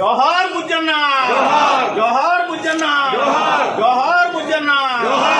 जोहर बुजन्ना जोहर। जोहर बुजन्ना जोहर। जोहर बुजन्ना जोहर।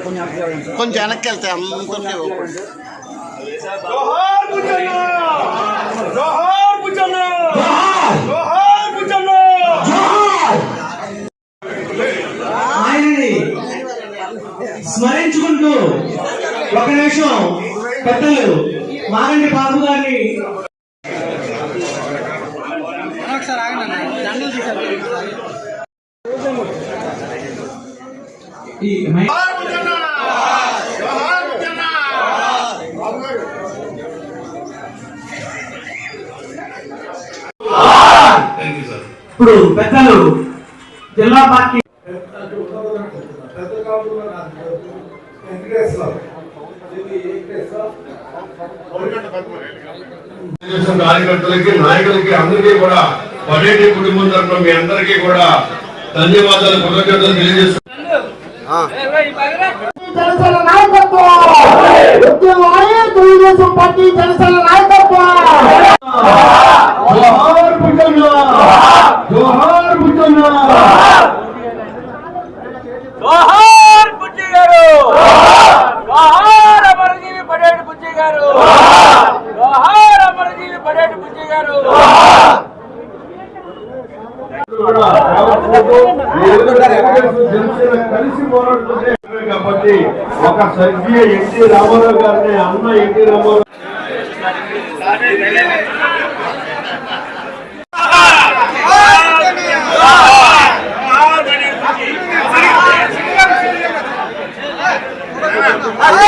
కొంచెం వెనక్కి వెళ్తే అందుకే స్మరించుకుంటూ ఒక నిమిషం పెద్దలు మారండి బాబు గారిని ఈ ఇప్పుడు పెద్దలు జిల్లా పార్టీ తెలుగుదేశం కార్యకర్తలకి నాయకులకి అందరికీ కూడా పటేటి కుటుంబం తరఫున మీ అందరికీ కూడా ధన్యవాదాలు కృతజ్ఞతలు తెలియజేస్తున్నాను జనసేన నాయకత్వం. పార్టీ జనసేన నాయకత్వం జోహార్ బుద్ధన్న జోహార్ బుద్ధన్న జోహార్ బుజ్జి గారు జోహార్ అమరజీవి పడేటి బుజ్జి గారు జోహార్ అమరజీవి పడేటి బుజ్జి గారు కలిసి పోరాడుతుంటే కాబట్టి ఒక సర్వీయ ఎన్టీ రామారావు గారిని అన్న ఎన్టీ రామారావు జోహార్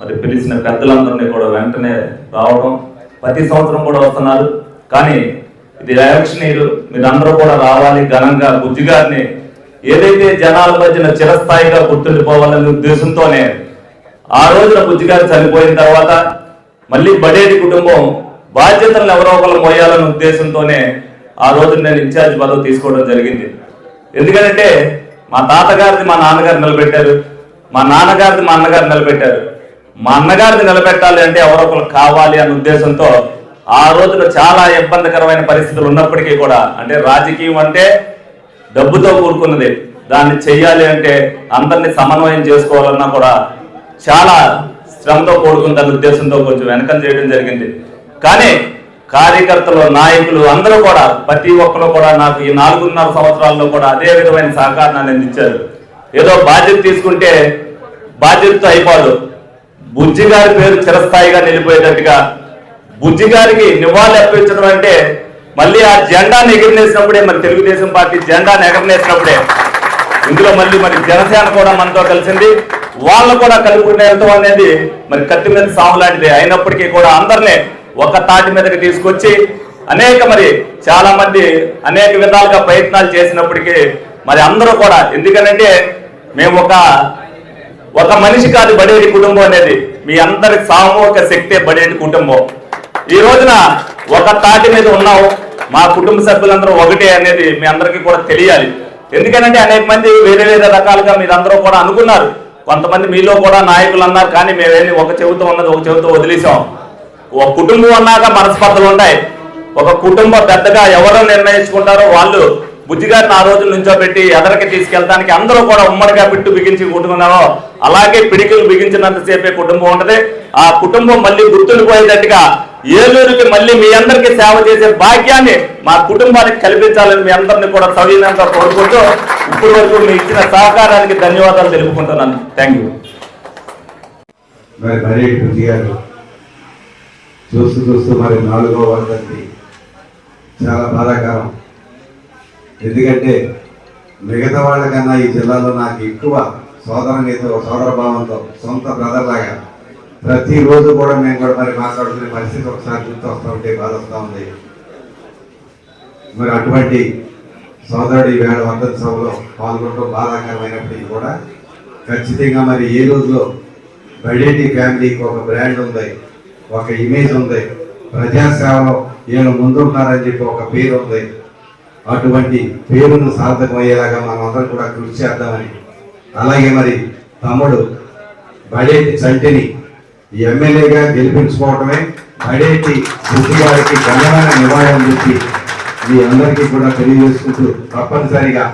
మరి పిలిచిన పెద్దలందరినీ కూడా వెంటనే రావడం ప్రతి సంవత్సరం కూడా వస్తున్నారు. కానీ ఇది ఎలక్షనీయులు మీరందరూ కూడా రావాలి ఘనంగా బుజ్జి గారిని ఏదైతే జనాల మధ్యన చిరస్థాయిగా గుర్తుండిపోవాలనే ఉద్దేశంతోనే ఆ రోజున బుజ్జి గారు చనిపోయిన తర్వాత మళ్ళీ బడేటి కుటుంబం బాధ్యతలను ఎవరో ఒకరు మోయాలనే ఉద్దేశంతోనే ఆ రోజు నేను ఇన్ఛార్జ్ పదవి తీసుకోవడం జరిగింది. ఎందుకంటే మా తాతగారిది మా నాన్నగారు నిలబెట్టారు. మా నాన్నగారిది మా అన్నగారు నిలబెట్టారు. మా అన్నగారిది నిలబెట్టాలి అంటే ఎవరో ఒకరు కావాలి అనే ఉద్దేశంతో ఆ రోజున చాలా ఇబ్బందికరమైన పరిస్థితులు ఉన్నప్పటికీ కూడా అంటే రాజకీయం అంటే డబ్బుతో కూడుకున్నది దాన్ని చెయ్యాలి అంటే అందరినీ సమన్వయం చేసుకోవాలన్నా కూడా చాలా శ్రమతో కూడుకున్న ఉద్దేశంతో కొంచెం వెనకం చేయడం జరిగింది. కానీ కార్యకర్తలు నాయకులు అందరూ కూడా ప్రతి ఒక్కరు కూడా నాకు ఈ నాలుగున్నర సంవత్సరాల్లో కూడా అదే విధమైన సహకారాన్ని అందించారు. ఏదో బాధ్యత తీసుకుంటే బాధ్యతతో అయిపోదు. బుజ్జి గారి పేరు చిరస్థాయిగా నిలిపోయేటట్టుగా బుజ్జి గారికి నివాళులు అర్పించడం అంటే మళ్ళీ ఆ జెండాను ఎగిరినేసినప్పుడే మరి తెలుగుదేశం పార్టీ జెండాను ఎగరనేసినప్పుడే. ఇందులో మళ్ళీ మరి జనసేన కూడా మనతో కలిసింది. వాళ్ళు కూడా కలుపుకుని వెళ్తాం అనేది మరి కత్తి మీద సాము లాంటిది. అయినప్పటికీ కూడా అందరినీ ఒక తాటి మీదకి తీసుకొచ్చి అనేక మరి చాలా మంది అనేక విధాలుగా ప్రయత్నాలు చేసినప్పటికీ మరి అందరూ కూడా ఎందుకనంటే మేము ఒక ఒక మనిషి కాదు బడేటి కుటుంబం అనేది. మీ అందరి సామూహిక శక్తే బడేటి కుటుంబం. ఈ రోజున ఒక తాటి మీద ఉన్నాం మా కుటుంబ సభ్యులందరూ ఒకటే అనేది మీ అందరికీ కూడా తెలియాలి. ఎందుకంటే అనేక మంది వేరే వేరే రకాలుగా మీరందరూ కూడా అనుకున్నారు. కొంతమంది మీలో కూడా నాయకులు అన్నారు కానీ మేమేమి ఒక చెబుతూ ఉన్నది ఒక చెబుతూ వదిలేసాం ఒక కుటుంబం అన్నాక మనస్పర్ధలు ఉంటాయి. ఒక కుటుంబం పెద్దగా ఎవరు నిర్ణయించుకుంటారో వాళ్ళు బుజ్జిగారిని ఆ రోజు నుంచోబెట్టి ఎదరికి తీసుకెళ్ళడానికి అందరూ కూడా ఉమ్మడిగా పిట్టు బిగించి కొట్టుకున్నారో అలాగే పిడికిలు బిగించినంతసేపే కుటుంబం ఉంటది. ఆ కుటుంబం మళ్ళీ గుర్తుండిపోయేటట్టుగా ఏలూరుకి మళ్ళీ మీ అందరికీ సేవ చేసే భాగ్యాన్ని మా కుటుంబానికి కల్పించాలని మీ అందరిని కూడా సవీనంగా కోరుకుంటూ ఇప్పటి వరకు మీ ఇచ్చిన సహకారానికి ధన్యవాదాలు తెలుపుకుంటున్నాను. థ్యాంక్ యూ చూస్తూ చూస్తూ మరి నాలుగో వర్గంతి చాలా బాధాకరం. ఎందుకంటే మిగతా వాళ్ళకన్నా ఈ జిల్లాలో నాకు ఎక్కువ సోదరునితో సోదర భావంతో సొంత బ్రదర్ లాగా ప్రతిరోజు కూడా మేము కూడా మరి మాట్లాడుకునే పరిస్థితి ఒకసారి గుర్తు వస్తూ ఉంటే బాధ వస్తూ ఉంది. మరి అటువంటి సోదరుడు ఈవేళ వర్ధన్ సభలో పాల్గొనడం బాధాకరమైనప్పటికీ కూడా ఖచ్చితంగా మరి ఏ రోజులో బడేటి ఫ్యామిలీకి ఒక బ్రాండ్ ఉంది ఒక ఇమేజ్ ఉంది ప్రజాసేవలో వీళ్ళు ముందున్నారని చెప్పి ఒక పేరు ఉంది. అటువంటి పేరును సార్థకమయ్యేలాగా మనం అందరం కూడా కృషి చేద్దామని. అలాగే మరి తమ్ముడు బడేటి చంటిని ఎమ్మెల్యేగా గెలిపించుకోవటమే బడేటి బుద్ధి గారికి ఘనమైన నివాళి అని చెప్పి మీ అందరికీ కూడా తెలియజేసుకుంటూ తప్పనిసరిగా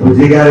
బుద్ధి గారి